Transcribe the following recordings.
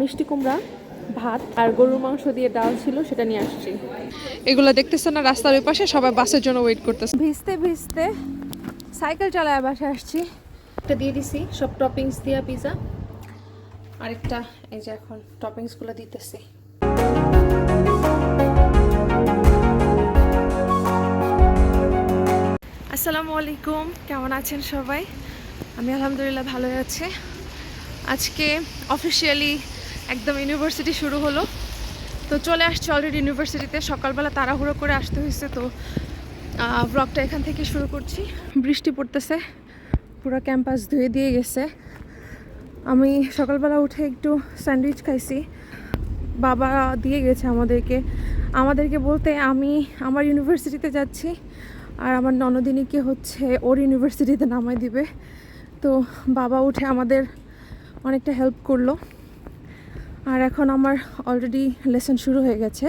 মিষ্টি কুমড়া ভাত আর গরুর মাংস দিয়ে ডাল ছিল সেটা নিয়ে আসছি। এগুলো দেখতেছেন না রাস্তার ওই পাশে সবাই বাসের জন্য ওয়েট করতেছে। ভিজতে ভিজতে সাইকেল চালায় বাসে আসছি। একটা দিয়ে দিছি সব টপিংস দিয়া পিজা আরেকটা এই যে এখন টপিংসগুলো দিতেছি। আসসালামু আলাইকুম কেমন আছেন সবাই? আমি আলহামদুলিল্লাহ ভালো আছি। আজকে অফিসিয়ালি একদম ইউনিভার্সিটি শুরু হলো। তো চলে আসছে অলরেডি ইউনিভার্সিটিতে সকালবেলা তাড়াহুড়ো করে আসতে হয়েছে, তো ব্লগটা এখান থেকে শুরু করছি। বৃষ্টি পড়তেছে, পুরো ক্যাম্পাস ধুয়ে দিয়ে গেছে। আমি সকালবেলা উঠে একটু স্যান্ডউইচ খাইছি। বাবা দিয়ে গেছে আমাদেরকে। আমাদেরকে বলতে আমি আমার ইউনিভার্সিটিতে যাচ্ছি, আর আমার ননদিনীকে হচ্ছে ওর ইউনিভার্সিটিতে নামাই দিবে। তো বাবা উঠে আমাদের অনেকটা হেল্প করল। আর এখন আমার অলরেডি লেসন শুরু হয়ে গেছে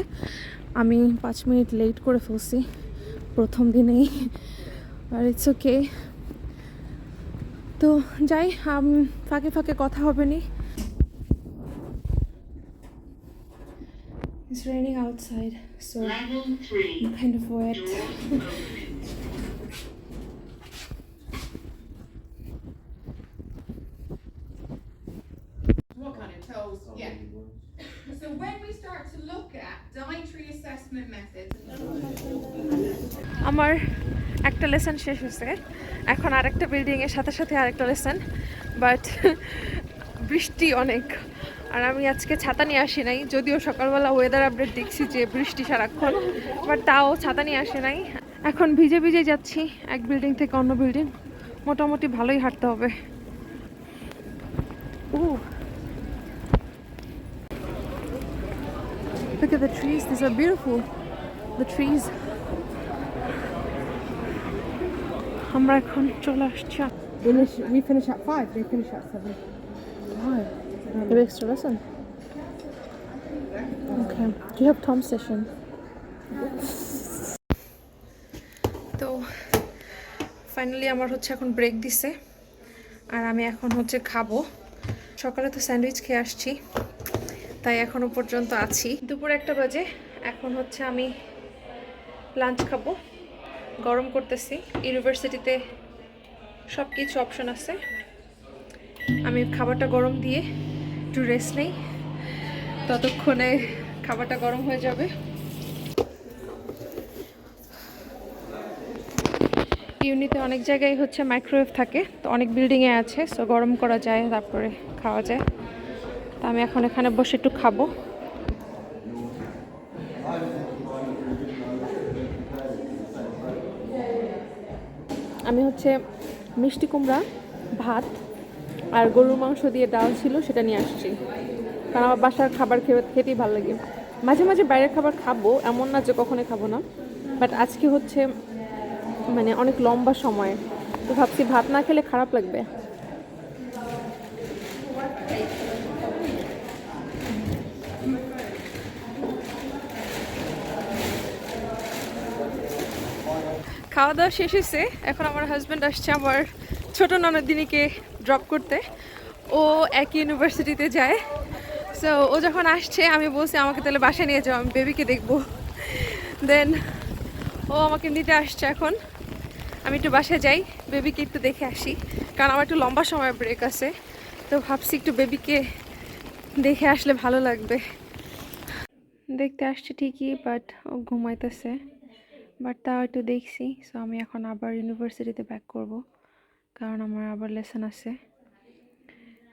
আমি পাঁচ মিনিট লেট করে ফেলছি প্রথম দিনেই আর ইটস ওকে তো যাই ফাঁকে ফাঁকে কথা হবে নি It's raining outside, so Level 3. I'm kind of wet. What kind of tells, yeah. So when we start to look at dietary assessment methods, আমার একটা লেসন শেষ হয়েছে এখন আরেকটা বিল্ডিং এর সাথে সাথে আরেকটা লেসন বাট বৃষ্টি অনেক। আর আমি আজকে ছাতা নিয়ে আসি নাই, যদিও সকালবেলা ওয়েদার আপডেট দেখছি যে বৃষ্টি সারাক্ষণ বাট তাও ছাতা নিয়ে আসি নাই। এখন ভিজে ভিজে যাচ্ছি এক বিল্ডিং থেকে অন্য বিল্ডিং মোটামুটি ভালোই হাঁটতে হবে। ও Look at the trees, these are beautiful. The trees. আমরা এখন চলে আসছি we finish at five, they finish at seven. Five. Maybe extra lesson. Okay. Do you have Tom's session? তো ফাইনালি আমার হচ্ছে এখন ব্রেক দিছে আর আমি এখন হচ্ছে খাব সকালে তো স্যান্ডউইচ খেয়ে আসছি তাই এখনও পর্যন্ত আছি। দুপুর একটা বাজে, এখন হচ্ছে আমি লাঞ্চ খাব। গরম করতেছি, ইউনিভার্সিটিতে সব কিছু অপশন আছে। আমি খাবারটা গরম দিয়ে একটু রেস্ট নেই। ততক্ষণে খাবারটা গরম হয়ে যাবে। ইউনিতে অনেক জায়গায় হচ্ছে মাইক্রোওয়েভ থাকে, তো অনেক বিল্ডিংয়ে আছে সো গরম করা যায়, তারপরে খাওয়া যায়। আমি এখন এখানে বসে একটু খাব। আমি হচ্ছে মিষ্টি কুমড়া, ভাত আর গরুর মাংস দিয়ে ডাল ছিল সেটা নিয়ে আসছি। কারণ আমার বাসার খাবার খেয়ে খেতেই ভালো লাগে। মাঝে মাঝে বাইরের খাবার খাব, এমন না যে কখনোই খাব না। বাট আজকে হচ্ছে মানে অনেক লম্বা সময়। তো ভাবছি ভাত না খেলে খারাপ লাগবে। খাওয়া দাওয়া শেষ হয়েছে এখন আমার হাজব্যান্ড আসছে আমার ছোট ননদিনীকে ড্রপ করতে। ও একই ইউনিভার্সিটিতে যায়। সো ও যখন আসছে, আমি বলছি, আমাকে তাহলে বাসায় নিয়ে যাও, আমি বেবিকে দেখব। দেন ও আমাকে নিতে আসছে এখন। আমি একটু বাসায় যাই বেবিকে একটু দেখে আসি। কারণ আমার একটু লম্বা সময় ব্রেক আছে। তো ভাবছি একটু বেবিকে দেখে আসলে ভালো লাগবে। দেখতে আসছে ঠিকই বাট ও ঘুমাইতেছে। বাট তাও একটু দেখছি সো আমি এখন আবার ইউনিভার্সিটিতে ব্যাক করব, কারণ আমার আবার লেসন আছে।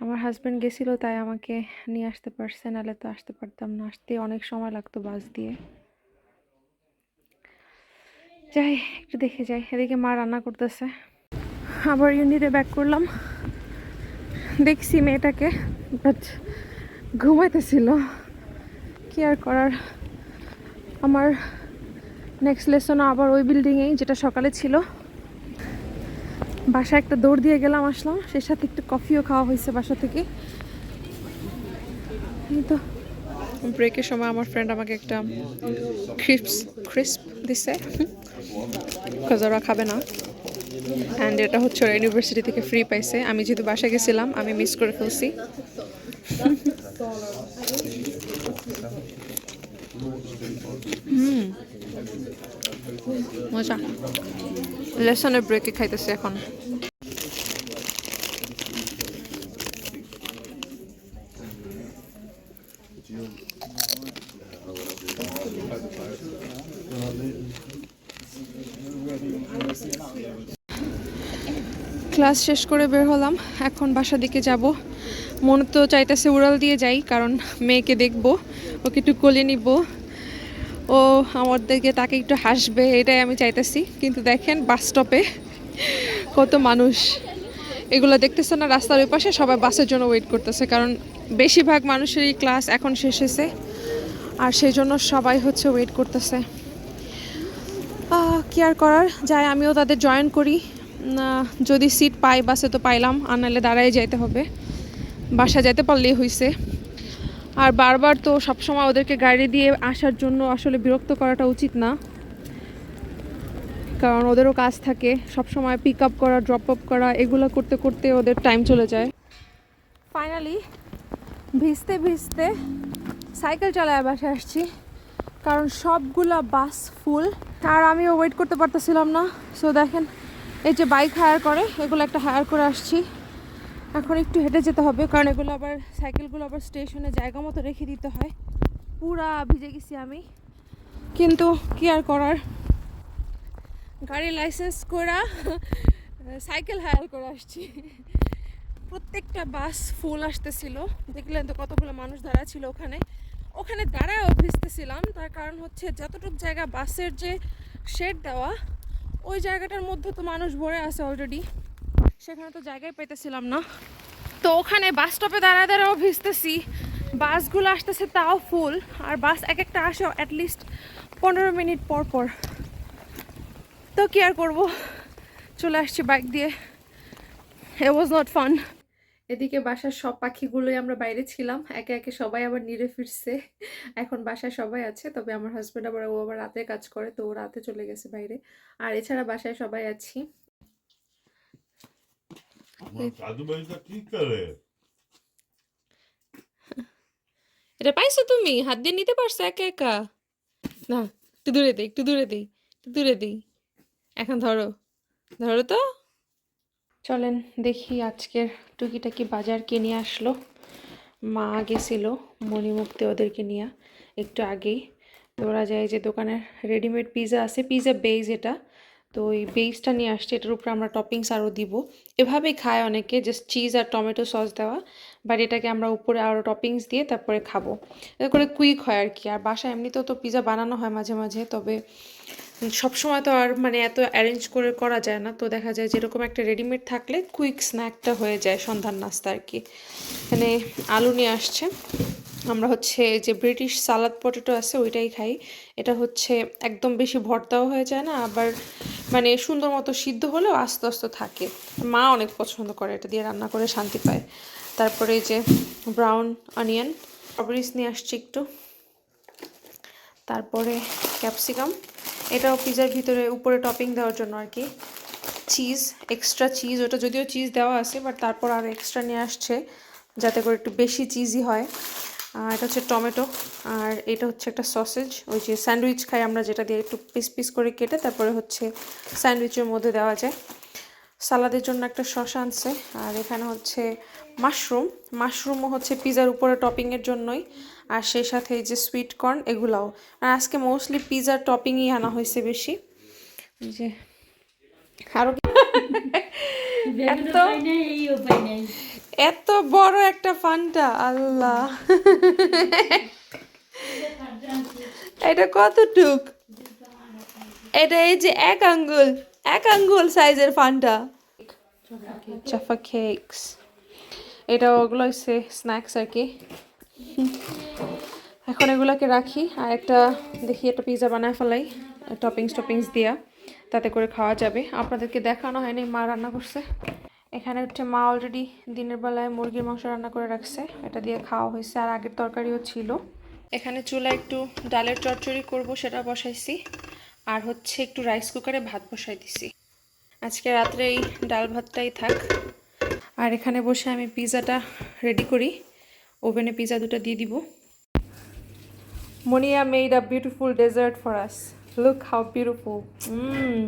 আমার হাজব্যান্ড গেছিল, তাই আমাকে নিয়ে আসতে পারছে, নাহলে তো আসতে পারতাম না। আসতে অনেক সময় লাগতো বাস দিয়ে। যাই, একটু দেখে যাই। এদিকে মা রান্না করতেছে। আবার ইউনিটে ব্যাক করলাম। দেখছি মেয়েটাকে বাট ঘুমাইতেছিল। কি আর করার? আমার নেক্সট লেসনও আবার ওই বিল্ডিংয়েই যেটা সকালে ছিল। বাসা একটা দৌড় দিয়ে গেলাম, আসলাম। সে সাথে একটু কফিও খাওয়া হয়েছে বাসা থেকে। তো। ব্রেকের সময় আমার ফ্রেন্ড আমাকে একটা ক্রিপস ক্রিস্প দিছে। ওরা খাবে না। অ্যান্ড এটা হচ্ছে ওরা ইউনিভার্সিটি থেকে ফ্রি পাইছে। আমি যেহেতু বাসায় গেছিলাম, আমি মিস করে ফেলছি। মজা। লেসনের ব্রেকে এখন। ক্লাস শেষ করে বের হলাম। এখন বাসা দিকে যাব। মনে তো চাইতেছে উড়াল দিয়ে যাই, কারণ মেয়েকে দেখব। ওকে একটু কোলে নিব। ও আমার দিকে তাকে একটু হাসবে, এটাই আমি চাইতেছি। কিন্তু দেখেন বাস স্টপে কত মানুষ। এগুলো দেখতেছে না, রাস্তার ওই পাশে সবাই বাসের জন্য ওয়েট করতেছে। কারণ বেশিরভাগ মানুষেরই ক্লাস এখন শেষ হয়েছে। আর সেই জন্য সবাই হচ্ছে ওয়েট করতেছে। কি আর করার? যাই, আমিও তাদের জয়েন করি। যদি সিট পাই বাসে তো পাইলাম। আর নাহলে দাঁড়ায় যাইতে হবে। বাসা যেতে পারলেই হয়েছে আর বারবার তো সবসময় ওদেরকে গাড়ি দিয়ে আসার জন্য আসলে বিরক্ত করাটা উচিত না। কারণ ওদেরও কাজ থাকে, সবসময় পিক আপ করা ড্রপ আপ করা, এগুলো করতে করতে ওদের টাইম চলে যায়। ফাইনালি ভিজতে ভিজতে সাইকেল চালায় বাসায় আসছি, কারণ সবগুলা বাস ফুল আর আমিও ওয়েট করতে পারতেছিলাম না। সো দেখেন, এই যে বাইক হায়ার করে, এগুলো একটা হায়ার করে আসছি। এখন একটু হেঁটে যেতে হবে, কারণ এগুলো আবার সাইকেলগুলো আবার স্টেশনে জায়গা মতো রেখে দিতে হয়। পুরা ভিজে গেছি আমি। কিন্তু কি আর করার? গাড়ি লাইসেন্স করা সাইকেল হায়ার করে আসছি। প্রত্যেকটা বাস ফুল আসতেছিল। দেখলেন তো কতগুলো মানুষ দাঁড়া ছিল ওখানে। ওখানে দাঁড়ায়ও ভিজতেছিলাম। তার কারণ হচ্ছে যতটুকু জায়গা বাসের যে শেড দেওয়া, ওই জায়গাটার মধ্যে তো মানুষ ভরে আছে অলরেডি সেখানে তো জায়গায় পেতেছিলাম না। তো ওখানে বাস স্টপে দাঁড়ায় দাঁড়াও ভিজতেছি। বাসগুলো আসতেছে তাও ফুল আর বাস এক একটা আসে অ্যাটলিস্ট পনেরো মিনিট পর পর। তো কি আর করব? চলে আসছি বাইক দিয়ে। It ওয়াজ নট ফান এদিকে বাসার সব পাখিগুলোই আমরা বাইরে ছিলাম। একে একে সবাই আবার নিরে ফিরছে। এখন বাসায় সবাই আছে, তবে আমার হাজব্যান্ড আবার, ও আবার রাতে কাজ করে, তো ও রাতে চলে গেছে বাইরে। আর এছাড়া বাসায় সবাই আছি আমার দাদু বাড়িটা কি করে এটা পাইছো তুমি হাত দিয়ে নিতে পারছ একা একা না একটু দূরে দিই একটু দূরে দিই একটু দূরে দিই এখন ধরো ধরো তো চলেন দেখি আজকের টুকিটাকি বাজার কে নিয়ে আসলো মা গেছিল মণিমুক্তি ওদেরকে নিয়ে একটু আগেই তো ওরা যায় যে দোকানের রেডিমেড পিৎজা আছে পিৎজা বেজ এটা তো ওই বেসটা নিয়ে আসছে, এটার উপরে আমরা টপিংস আরও দিব। এভাবেই খায় অনেকে জাস্ট চিজ আর টমেটো সস দেওয়া বাট এটাকে আমরা উপরে আরও টপিংস দিয়ে তারপরে খাব। এতে করে কুইক হয় আর কি, আর বাসায় এমনিতেও তো পিৎজা বানানো হয় মাঝে মাঝে, তবে সবসময় তো আর মানে এত অ্যারেঞ্জ করে করা যায় না, তো দেখা যায় যেরকম একটা রেডিমেড থাকলে কুইক স্ন্যাকটা হয়ে যায় সন্ধ্যার নাস্তা আর কি। এখানে আলু নিয়ে আসছে। আমরা হচ্ছে যে ব্রিটিশ সালাদ পটেটো আছে, ওইটাই খাই। এটা হচ্ছে একদম বেশি ভর্তাও হয়ে যায় না, আবার মানে সুন্দর মতো সিদ্ধ হলেও আস্তে আস্তে থাকে। মা অনেক পছন্দ করে এটা দিয়ে রান্না করে শান্তি পায়। তারপরে যে ব্রাউন অনিয়ন স্ট্রবেরিজ নিয়ে আসছি একটু। তারপরে ক্যাপসিকাম এটাও পিজার ভিতরে উপরে টপিং দেওয়ার জন্য আর কি। চিজ এক্সট্রা চিজ ওটা যদিও চিজ দেওয়া আছে বাট তারপর আর এক্সট্রা নিয়ে আসছে, যাতে করে একটু বেশি চিজি হয়। এটা হচ্ছে টমেটো আর এটা হচ্ছে একটা সসেজ। ওই যে স্যান্ডউইচ খাই আমরা যেটা দিয়ে একটু পিস পিস করে কেটে তারপরে হচ্ছে স্যান্ডউইচের মধ্যে দেওয়া যায়। সালাদের জন্য একটা শসা আনছে আর এখানে হচ্ছে মাশরুম। মাশরুমও হচ্ছে পিজার উপরে টপিংয়ের জন্যই আর সেই সাথে এই যে সুইট কর্ন এগুলাও। আর আজকে মোস্টলি পিজার টপিংই আনা হয়েছে বেশি। যে আরও এত এত বড় একটা ফান্টা আল্লাহ। এটা কতটুক? এটা এই যে এক আঙ্গুল এক আঙ্গুল সাইজের ফান্টা চাফা কেকস। এটা ওগুলো হচ্ছে স্ন্যাক্স আর কি। এখন এগুলোকে রাখি, আর একটা দেখি, একটা পিৎজা বানায় ফেলাই টপিংস টপিংস দিয়া, তাতে করে খাওয়া যাবে। আপনাদেরকে দেখানো হয়নি, মা রান্না করছে। এখানে হচ্ছে মা অলরেডি দিনের বেলায় মুরগির মাংস রান্না করে রাখছে। এটা দিয়ে খাওয়া হয়েছে। আর আগের তরকারিও ছিল। এখানে চুলা একটু ডালের চচ্চড়ি করব সেটা বসাইছি। আর হচ্ছে একটু রাইস কুকারে ভাত বসাই দিছি। আজকে রাত্রে এই ডাল ভাতটাই থাক। আর এখানে বসে আমি পিৎজাটা রেডি করি। ওভেনে পিজা দুটো দিয়ে দিব। Monia made a beautiful dessert for us. Look how beautiful. Mmm.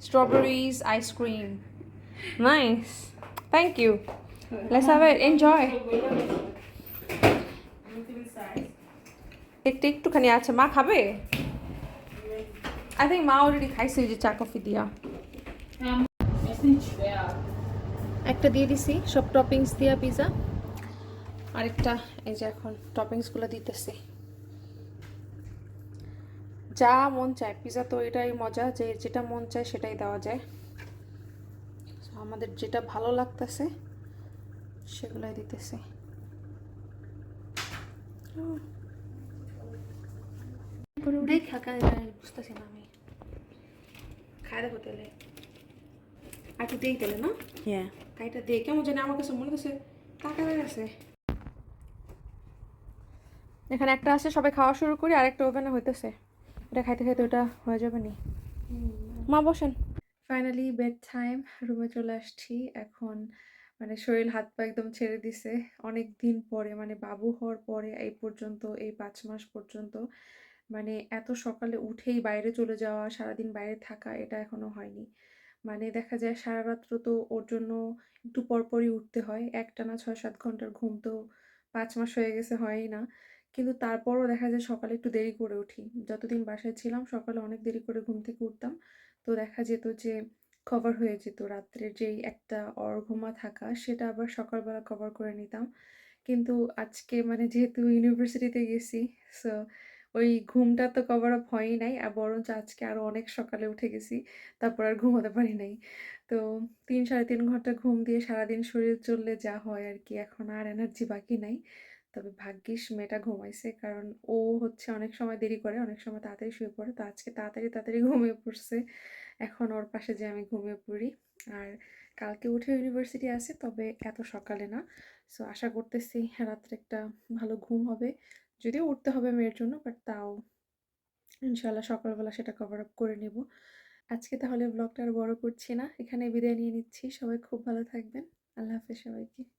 Strawberries, ice cream. Nice. Thank you. Let's have it. Enjoy. একটু একটুখানি আছে মা খাবে আই থিঙ্ক মা অলরেডি খাইছে যে চা কফি দিয়া একটা দিয়ে দিছি সব টপিংস দিয়া পিজা আরেকটা এই যে এখন টপিংসগুলো দিতেছি যা মন চায় পিজা তো এটাই মজা যে যেটা মন চায় সেটাই দেওয়া যায়। আমাদের যেটা ভালো লাগতেছে সেগুলাই দিতেছে। বুঝতেছি না আমি। খাই দেখো তেলে। আর একটু দেই তেলে না? Yeah. কাইটা দিয়ে কেমন জানি আমার কাছে মনে হচ্ছে হয়ে এখানে একটা আছে সবাই খাওয়া শুরু করি আর একটা ওভেনে হইতেছে। এটা খাইতে খাইতে ওটা হয়ে যাবে নি। মা, বসেন। ফাইনালি বেড টাইম রুমে চলে আসছি। এখন মানে শরীর হাত পা একদম ছেড়ে দিছে। অনেক দিন পরে মানে বাবু হওয়ার পরে এই পর্যন্ত, এই পাঁচ মাস পর্যন্ত মানে এত সকালে উঠেই বাইরে চলে যাওয়া, সারাদিন বাইরে থাকা, এটা এখনও হয়নি। মানে দেখা যায় সারা রাত্র তো ওর জন্য একটু পরপরই উঠতে হয়। একটানা ছয় সাত ঘণ্টার ঘুম তো পাঁচ মাস হয়ে গেছে, হয়ই না। কিন্তু তারপরও দেখা যায় সকালে একটু দেরি করে উঠি। যতদিন বাসায় ছিলাম সকালে অনেক দেরি করে ঘুম থেকে উঠতাম। তো দেখা যেত যে কভার হয়ে যেত রাত্রের যেই একটা অর্ঘুমা থাকা সেটা আবার সকালবেলা কভার করে নিতাম। কিন্তু আজকে মানে যেহেতু ইউনিভার্সিটিতে গেছি সো ওই ঘুমটা তো কভার আপ হয়ই নাই, আর বরঞ্চ আজকে আরও অনেক সকালে উঠে গেছি, তারপর আর ঘুমাতে পারি নাই। তো তিন সাড়ে তিন ঘণ্টা ঘুম দিয়ে সারাদিন শরীর চললে যা হয় আর কি, এখন আর এনার্জি বাকি নাই। তবে ভাগ্যিস মেয়েটা ঘুমাইছে, কারণ ও হচ্ছে অনেক সময় দেরি করে, অনেক সময় তাড়াতাড়ি শুয়ে পড়ে। তো আজকে তাড়াতাড়ি তাড়াতাড়ি ঘুমিয়ে পড়ছে। এখন ওর পাশে যে আমি ঘুমিয়ে পড়ি। আর কালকে উঠে ইউনিভার্সিটি আছে, তবে এত সকালে না। সো আশা করতেছি রাত্রে একটা ভালো ঘুম হবে। যদিও উঠতে হবে মেয়ের জন্য বাট তাও ইনশাল্লাহ সকালবেলা সেটা কভার আপ করে নেব। আজকে তাহলে ব্লগটা আর বড় করছি না। এখানে বিদায় নিয়ে নিচ্ছি। সবাই খুব ভালো থাকবেন। আল্লাহ হাফেজ সবাইকে।